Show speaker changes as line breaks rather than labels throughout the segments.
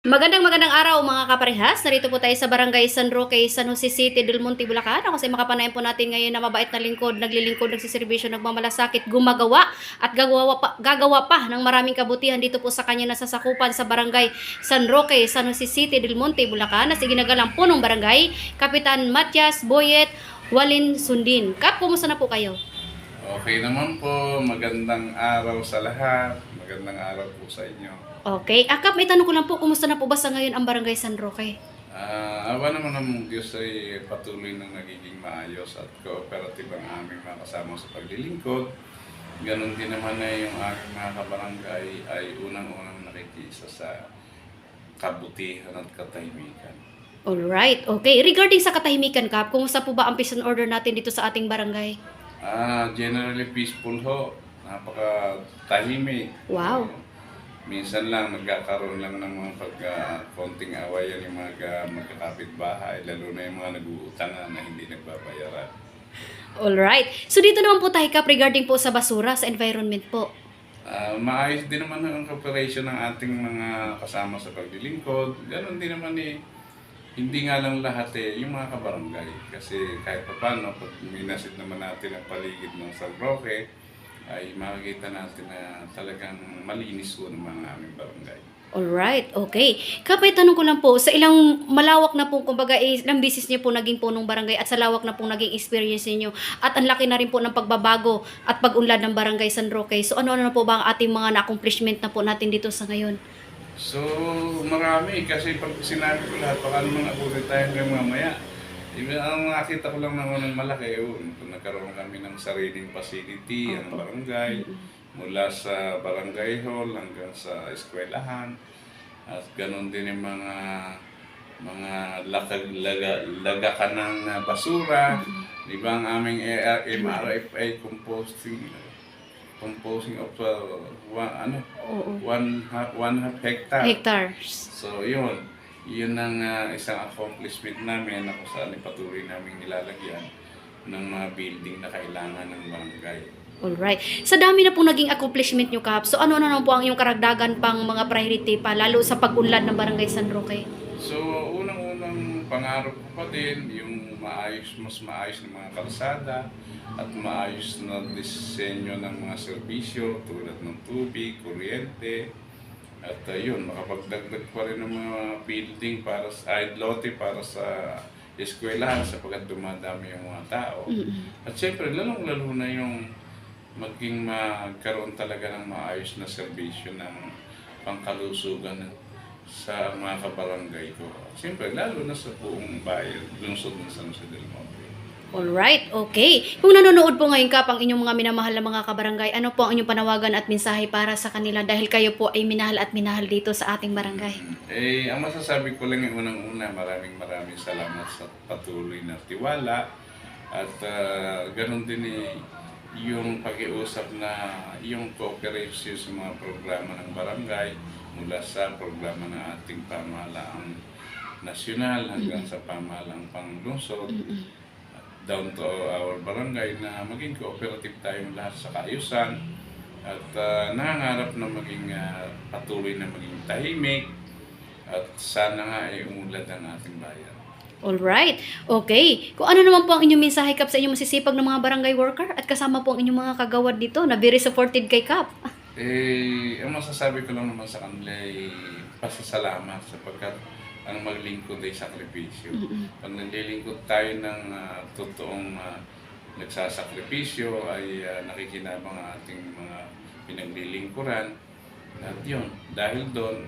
Magandang magandang araw mga kaparehas. Narito po tayo sa Barangay San Roque, San Jose City, Del Monte, Bulacan. Ako sa makapanayan po natin ngayon na mabait na lingkod, naglilingkod, nagsiservisyo, nagmamalasakit, gumagawa at gagawa pa, gagawa pa ng maraming kabutihan dito po sa kanya nasasakupan sa Barangay San Roque, San Jose City, Del Monte, Bulacan. Na iginagalang po ng barangay, Kapitan Matias Boyet Walin Sundin. Kap, kumusta na po kayo?
Okay naman po, magandang araw sa lahat. Magandang araw po sa inyo.
Okay. Ah, Kap, may tanong ko lang po, kumusta na po ba sa ngayon ang Barangay San Roque?
Ah, awa naman ng Diyos ay patuloy na nagiging maayos at cooperative ang aming mga kasama sa paglilingkod. Ganon din naman na yung aming mga kabarangay ay unang-unang nakikisa sa kabutihan at katahimikan.
Alright, okay. Regarding sa katahimikan, Kap, kumusta po ba ang peace and order natin dito sa ating barangay?
Ah, generally peaceful ho. Napaka tahimik.
Wow.
Minsan lang nagkakaroon lang ng mga pag ah, konting awayan yung mga uh, magkakapit-bahay, lalo na yung mga nag-uutangan na hindi nagbabayaran.
Alright. So dito naman po tayo, Kap, regarding po sa basura, sa environment po.
Ah, maayos din naman ang cooperation ng ating mga kasama sa paglilingkod. Ganon din naman eh, hindi nga lang lahat eh, yung mga kabarangay. Kasi kahit pa paano, pag minasid naman natin ang paligid ng San Roque, ay makikita natin na talagang malinis po ng mga aming barangay.
Alright, okay. Kap, may tanong ko lang po, sa ilang malawak na po, kumbaga, eh, ilang business niyo po naging punong barangay at sa lawak na po naging experience niyo at ang laki na rin po ng pagbabago at pag-unlad ng barangay San Roque. So ano-ano na po ba ang ating mga na-accomplishment na po natin dito sa ngayon?
So, marami. Kasi pag sinabi ko lahat, baka naman abutin tayo hanggang mamaya. Iba, ang nakita ko lang naman ng malaki, yun, kung nagkaroon kami ng sariling facility, ang barangay, mula sa barangay hall hanggang sa eskwelahan. At ganun din yung mga mga lakag, laga, lagakan ng uh, basura. Di ba ang aming MRFA composting composing of uh, one, ano,
Oo.
one half, one half hectare.
Hectares.
So, yun. Yun ang ah, isang accomplishment namin na kung saan ipatuloy namin nilalagyan ng mga building na kailangan ng barangay.
Alright. Sa dami na po naging accomplishment nyo, Kap, so ano-ano na po ang iyong karagdagan pang mga priority pa, lalo sa pag-unlad ng barangay San Roque?
So, unang-unang pangarap ko pa din yung maayos, mas maayos na mga kalsada at maayos na disenyo ng mga serbisyo tulad ng tubig, kuryente, at uh, yun, makapagdagdag pa rin ng mga building para sa ay, lote para sa eskwelahan sapagkat dumadami yung mga tao. At syempre, lalong-lalo na yung maging magkaroon talaga ng maayos na serbisyo ng pangkalusugan sa mga kabarangay ko. Siyempre, lalo na sa buong bayan, lungsod ng San Jose del Monte.
Alright, okay. Kung nanonood po ngayon Kap ang inyong mga minamahal na mga kabarangay, ano po ang inyong panawagan at mensahe para sa kanila dahil kayo po ay minahal at minahal dito sa ating barangay?
Eh, ang masasabi ko lang yung unang-una, maraming maraming salamat sa patuloy na tiwala at ah, ganun din eh, yung pag-iusap na yung cooperation sa mga programa ng barangay mula sa programa ng ating pamahalaang nasyonal hanggang sa pamahalaang panglungsod
Mm-mm.
Down to our barangay na maging cooperative tayong lahat sa kaayusan at uh, nangangarap na maging ah, patuloy na maging tahimik at sana nga ay umulad ang ating bayan.
Alright, okay. Kung ano naman po ang inyong mensahe Kap sa inyong masisipag ng mga barangay worker at kasama po ang inyong mga kagawad dito na very supported kay Kap.
Eh, ang masasabi ko lang naman sa kanila ay pasasalamat sapagkat ang maglingkod ay sakripisyo.
Mm-mm.
Pag naglilingkod tayo ng ah, totoong ah, nagsasakripisyo ay ah, nakikinabang ang ating mga pinaglilingkuran. At yun, dahil doon,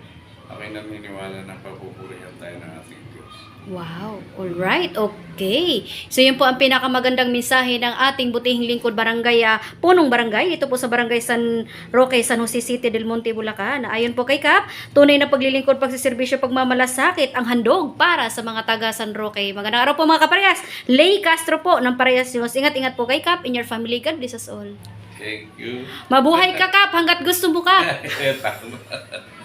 ako'y naniniwala na papupurihan tayo ng ating Diyos.
Wow, alright, okay. So yun po ang pinakamagandang mensahe ng ating butihing lingkod barangay, ah, punong barangay, dito po sa barangay San Roque, San Jose City del Monte, Bulacan. Ayon po kay Kap, tunay na paglilingkod, pagsiservisyo, pagmamalasakit, ang handog para sa mga taga San Roque. Magandang araw po mga kaparehas. Lay Castro po ng Parehas News. Ingat-ingat po kay Kap in your family. God bless us all.
Thank you.
Mabuhay ka Kap hanggat gusto mo ka.
Tama.